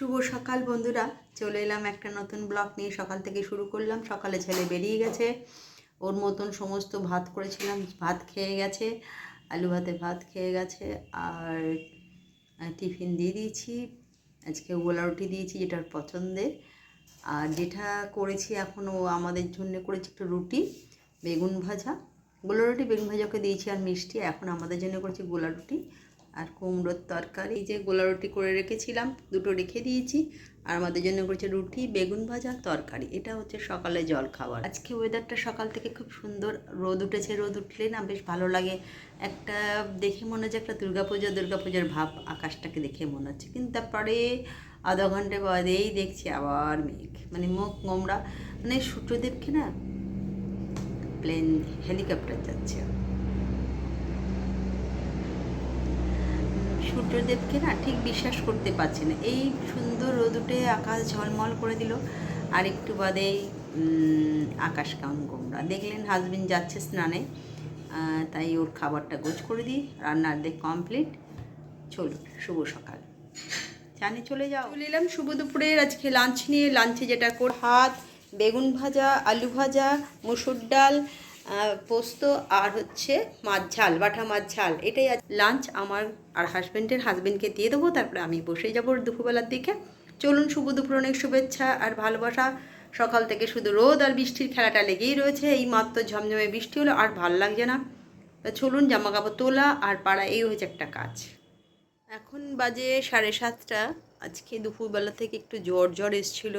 শুভ সকাল বন্ধুরা। চলে এলাম একটা নতুন ব্লগ নিয়ে। সকাল থেকে শুরু করলাম। সকালে ছেলে বেরিয়ে গেছে। ওর মতন সমস্ত ভাত করেছিলাম। ভাত খেয়ে গেছে, আলু ভাতে ভাত খেয়ে গেছে, আর টিফিন দিয়ে দিয়েছি। আজকে গোলা রুটি দিয়েছি যেটা ওর পছন্দের। আর যেটা করেছি এখন ও আমাদের জন্য করেছি একটু রুটি, বেগুন ভাজা। গোলা রুটি, বেগুন ভাজাকে দিয়েছি আর মিষ্টি। এখন আমাদের জন্য করেছি গোলা রুটি। আর কুমড়োর তরকারি যে গোলা রুটি করে রেখেছিলাম, দুটো রেখে দিয়েছি। আর আমাদের জন্য করেছে রুটি, বেগুন ভাজা, তরকারি। এটা হচ্ছে সকালে জল খাবার আজকে ওয়েদারটা সকাল থেকে খুব সুন্দর। রোদ উঠেছে, রোদ উঠলে না বেশ ভালো লাগে। একটা দেখে মনে হচ্ছে একটা দুর্গাপুজো, দুর্গাপুজোর ভাব আকাশটাকে দেখে মনে হচ্ছে। কিন্তু তারপরে আধা ঘণ্টা বাদেই দেখছি আবার মেঘ। মানে মুখ গোমরা মানে সূর্যদেবকে না প্লেন হেলিকপ্টার যাচ্ছে। সূর্যদেবকে না ঠিক বিশ্বাস করতে পারছি না। এই সুন্দর রোদ উঠে আকাশ ঝলমল করে দিল। আর একটু বাদেই আকাশ কেমন গোমরা। দেখলেন হাজবেন্ড যাচ্ছে স্নানে। তাই ওর খাবারটা গোছ করে দিই। রান্নার দেখ কমপ্লিট চলুন, শুভ সকাল। জানে চলে যাও। চলে এলাম শুভ দুপুরের আজকে লাঞ্চ নিয়ে। লাঞ্চে যেটা কর ভাত, বেগুন ভাজা, আলু ভাজা, মুসুর ডাল পোস্ত আর হচ্ছে মাছ ঝাল, বাটা মাছ ঝাল, এটাই আজ লাঞ্চ আমার আর হাজব্যান্ডের হাজব্যান্ডকে দিয়ে দেবো, তারপরে আমি বসে যাব দুপুরবেলার দিকে। চলুন শুভ দুপুর অনেক শুভেচ্ছা আর ভালোবাসা। সকাল থেকে শুধু রোদ আর বৃষ্টির খেলাটা লেগেই রয়েছে, এই মাত্র ঝমঝমে বৃষ্টি হলো আর ভালো লাগছে না। তা চলুন জামা কাপড় তোলা আর পাড়া এই হয়েছে একটা কাজ। এখন বাজে সাড়ে সাতটা, আজকে দুপুরবেলা থেকে একটু জ্বর জ্বর এসছিল,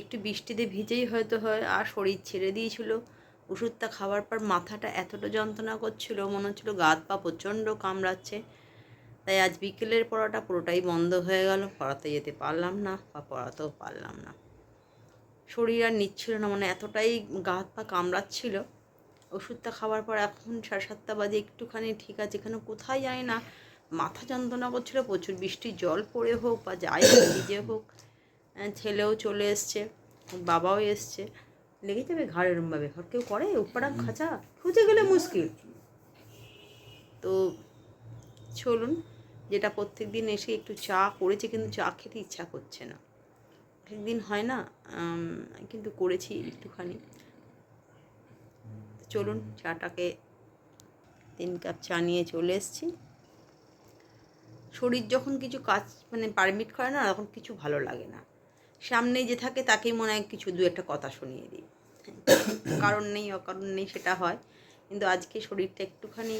একটু বৃষ্টিতে ভিজেই হয়তো হয়, আর শরীর ছেড়ে দিয়েছিল। ওষুধটা খাওয়ার পর মাথাটা এতটা যন্ত্রণা করছিল, মনে হচ্ছিল গাত পা প্রচণ্ড কামড়াচ্ছে। তাই আজ বিকেলের পড়াটা পুরোটাই বন্ধ হয়ে গেল, পড়াতে যেতে পারলাম না বা পড়াতেও পারলাম না। শরীর আর নিচ্ছিল না মানে এতটাই গা হাত পা কামড়াচ্ছিল। ওষুধটা খাওয়ার পর এখন সাড়ে সাতটা বাজে, একটুখানি ঠিক আছে, এখানে কোথায় যায় না, মাথা যন্ত্রণা করছিল, প্রচুর বৃষ্টির জল পড়ে হোক বা যাই হোক, ভিজে হোক ছেলেও চলে এসছে, বাবাও এসছে। লেগে যাবে ঘাড় এরমভাবে। ঘর কেউ করে? উপরাং খাঁচা? খুঁজে গেলে মুশকিল। তো চলুন, যেটা প্রত্যেক দিন এসে একটু চা করেছি, কিন্তু চা খেতে ইচ্ছা করছে না। একদিন হয় না? কিন্তু করেছি একটুখানি। চলুন, চাটাকে তিন কাপ চা নিয়ে চলে এসেছি। শরীর যখন কিছু কাজ মানে পারমিট করে না, তখন কিছু ভালো লাগে না। সামনে যে থাকে তাকেই মনে হয় কিছু দু একটা কথা শুনিয়ে দিই। কারণ নেই, অকারণ নেই সেটা হয়। কিন্তু আজকে শরীরটা একটুখানি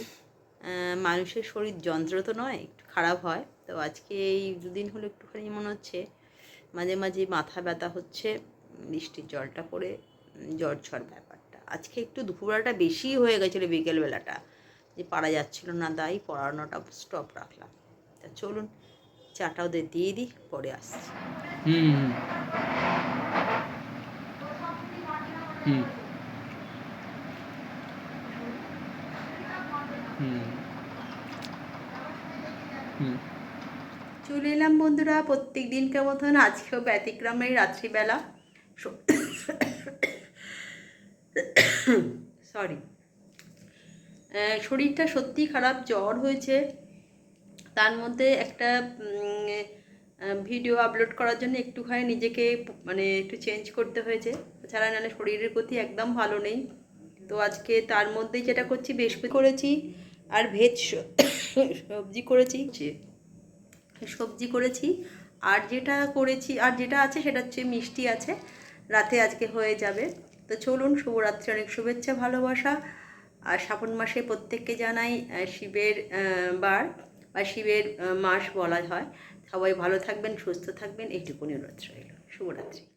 মানুষের শরীর যন্ত্র তো নয়, একটু খারাপ হয়। তো আজকে এই দুদিন হলো একটুখানি মনে হচ্ছে, মাঝে মাঝে মাথা ব্যথা হচ্ছে, বৃষ্টির জলটা পড়ে, জ্বর ঝড় ব্যাপারটা। আজকে একটু দুপুরবেলাটা বেশি হয়ে গেছিল বিকেলবেলাটা, যে পারা যাচ্ছিল না, তাই পড়ানোটা স্টপ রাখলাম। তা চলুন চাটা ওদের দিয়ে দিই পরে আসছি। হুম হুম। চলে এলাম বন্ধুরা প্রত্যেক দিনকার মতন আজকেও ব্যতিক্রমের রাত্রিবেলা। সরি শরীরটা সত্যি খারাপ জ্বর হয়েছে। তার মধ্যে একটা ভিডিও আপলোড করার জন্য একটুখানি নিজেকে মানে একটু চেঞ্জ করতে হয়েছে। তাছাড়া নাহলে শরীরের গতি একদম ভালো নেই। তো আজকে তার মধ্যেই যেটা করছি বৃহস্পতি করেছি আর ভেজ সবজি করেছি। সবজি করেছি। আর যেটা করেছি আর যেটা আছে সেটা হচ্ছে মিষ্টি আছে। রাতে আজকে হয়ে যাবে। তো চলুন শুভরাত্রি অনেক শুভেচ্ছা ভালোবাসা। আর শ্রাবণ মাসে প্রত্যেককে জানাই শিবের বার। বা শিবের মাস বলা হয়। সবাই ভালো থাকবেন সুস্থ থাকবেন। এইটুকুনি অনুরোধ রইল। শুভরাত্রি।